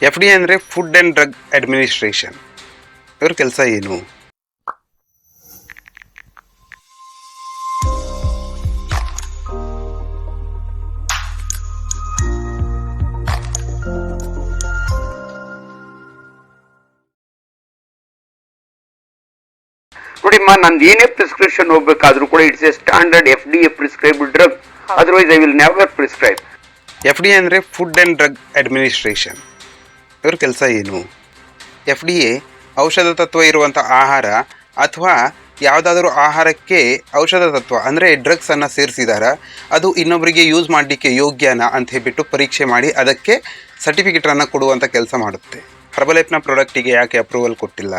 F D ಅಂದರೆ food and drug administration ಇವ್ರ ಕೆಲಸ ಏನು? ನೋಡಿಮ್ಮ ನಂದು ಏನೇ ಪ್ರಿಸ್ಕ್ರಿಪ್ಷನ್ ಹೋಗ್ಬೇಕಾದ್ರೂ ಕೂಡ it's a standard F D A prescribed drug. Otherwise I will never prescribe F D ಅಂದರೆ ಫುಡ್ ಆ್ಯಂಡ್ ಡ್ರಗ್ ಅಡ್ಮಿನಿಸ್ಟ್ರೇಷನ್ ಇವ್ರ ಕೆಲಸ ಏನು? ಎಫ್ ಡಿ ಎ, ಔಷಧ ತತ್ವ ಇರುವಂಥ ಆಹಾರ ಅಥವಾ ಯಾವುದಾದ್ರೂ ಆಹಾರಕ್ಕೆ ಔಷಧ ತತ್ವ, ಅಂದರೆ ಡ್ರಗ್ಸನ್ನು ಸೇರಿಸಿದಾರ? ಅದು ಇನ್ನೊಬ್ಬರಿಗೆ ಯೂಸ್ ಮಾಡಲಿಕ್ಕೆ ಯೋಗ್ಯನಾ ಅಂತ ಹೇಳಿಬಿಟ್ಟು ಪರೀಕ್ಷೆ ಮಾಡಿ ಅದಕ್ಕೆ ಸರ್ಟಿಫಿಕೇಟನ್ನು ಕೊಡುವಂಥ ಕೆಲಸ ಮಾಡುತ್ತೆ. ಹರ್ಬಲೈಫ್ನ ಪ್ರಾಡಕ್ಟಿಗೆ ಯಾಕೆ ಅಪ್ರೂವಲ್ ಕೊಟ್ಟಿಲ್ಲ?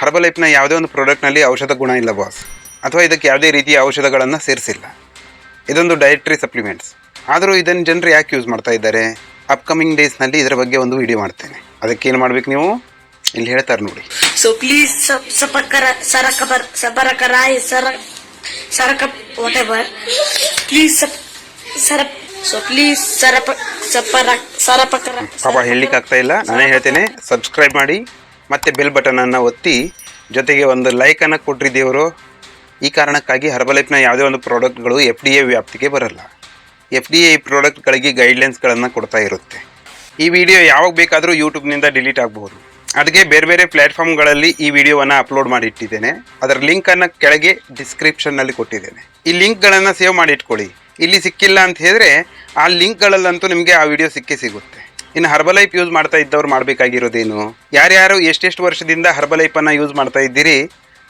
ಹರ್ಬಲೈಫ್ನ ಯಾವುದೇ ಒಂದು ಪ್ರಾಡಕ್ಟ್ನಲ್ಲಿ ಔಷಧ ಗುಣ ಇಲ್ಲ ಬಾಸ್ ಅಥವಾ ಇದಕ್ಕೆ ಯಾವುದೇ ರೀತಿಯ ಔಷಧಗಳನ್ನು ಸೇರಿಸಿಲ್ಲ. ಇದೊಂದು ಡಯಟ್ರಿ ಸಪ್ಲಿಮೆಂಟ್ಸ್ ಆದರೂ ಇದನ್ನು ಜನರು ಯಾಕೆ ಯೂಸ್ ಮಾಡ್ತಾ ಇದ್ದಾರೆ? ಅಪ್ಕಮಿಂಗ್ ಡೇಸ್ನಲ್ಲಿ ಇದರ ಬಗ್ಗೆ ಒಂದು ವಿಡಿಯೋ ಮಾಡ್ತೇನೆ. ಅದಕ್ಕೆ ಏನು ಮಾಡ್ಬೇಕು ನೀವು? ಇಲ್ಲಿ ಹೇಳ್ತಾರೆ ನೋಡಿ. ಸೊ ಪ್ಲೀಸ್ ಸಪಕರ sarakabar sabarakarai ಸರ ಸರಕ. ಪ್ಲೀಸ್ ಸಪ್ ಸರ ಸೊ ಪ್ಲೀಸ್ ಸರಪ ಸಪರ ಸರಪಕರ ಪಾಪ ಹೇಳಲಿಕ್ಕೆ ಆಗ್ತಾ ಇಲ್ಲ. ನಾನೇ ಹೇಳ್ತೇನೆ ಸಬ್ಸ್ಕ್ರೈಬ್ ಮಾಡಿ ಮತ್ತೆ ಬೆಲ್ ಬಟನನ್ನು ಒತ್ತಿ ಜೊತೆಗೆ ಒಂದು ಲೈಕನ್ನು ಕೊಟ್ರಿ ದೇವರು. ಈ ಕಾರಣಕ್ಕಾಗಿ ಹರ್ಬಲೈಫ್ನ ಯಾವುದೇ ಒಂದು ಪ್ರಾಡಕ್ಟ್ಗಳು ಎಫ್ ಡಿ ಎ ವ್ಯಾಪ್ತಿಗೆ ಬರಲ್ಲ. ಎಫ್ ಡಿ ಐ ಪ್ರಾಡಕ್ಟ್ಗಳಿಗೆ ಗೈಡ್ಲೈನ್ಸ್ಗಳನ್ನು ಕೊಡ್ತಾ ಇರುತ್ತೆ. ಈ ವಿಡಿಯೋ ಯಾವಾಗ ಬೇಕಾದರೂ ಯೂಟ್ಯೂಬ್ನಿಂದ ಡಿಲೀಟ್ ಆಗಬಹುದು ಅದಕ್ಕೆ ಬೇರೆ ಬೇರೆ ಪ್ಲ್ಯಾಟ್ಫಾರ್ಮ್ಗಳಲ್ಲಿ ಈ ವಿಡಿಯೋವನ್ನು ಅಪ್ಲೋಡ್ ಮಾಡಿ ಇಟ್ಟಿದ್ದೇನೆ ಅದರ ಲಿಂಕನ್ನು ಕೆಳಗೆ ಡಿಸ್ಕ್ರಿಪ್ಷನ್ನಲ್ಲಿ ಕೊಟ್ಟಿದ್ದೇನೆ. ಈ ಲಿಂಕ್ಗಳನ್ನು ಸೇವ್ ಮಾಡಿ ಇಟ್ಕೊಳ್ಳಿ ಇಲ್ಲಿ ಸಿಕ್ಕಿಲ್ಲ ಅಂತ ಹೇಳಿದ್ರೆ ಆ ಲಿಂಕ್ಗಳಲ್ಲಂತೂ ನಿಮಗೆ ಆ ವಿಡಿಯೋ ಸಿಕ್ಕೇ ಸಿಗುತ್ತೆ. ಇನ್ನು ಹರ್ಬಲೈಫ್ ಯೂಸ್ ಮಾಡ್ತಾ ಇದ್ದವ್ರು ಮಾಡಬೇಕಾಗಿರೋದೇನು? ಯಾರ್ಯಾರು ಎಷ್ಟೆಷ್ಟು ವರ್ಷದಿಂದ ಹರ್ಬಲೈಫನ್ನು ಯೂಸ್ ಮಾಡ್ತಾ ಇದ್ದೀರಿ?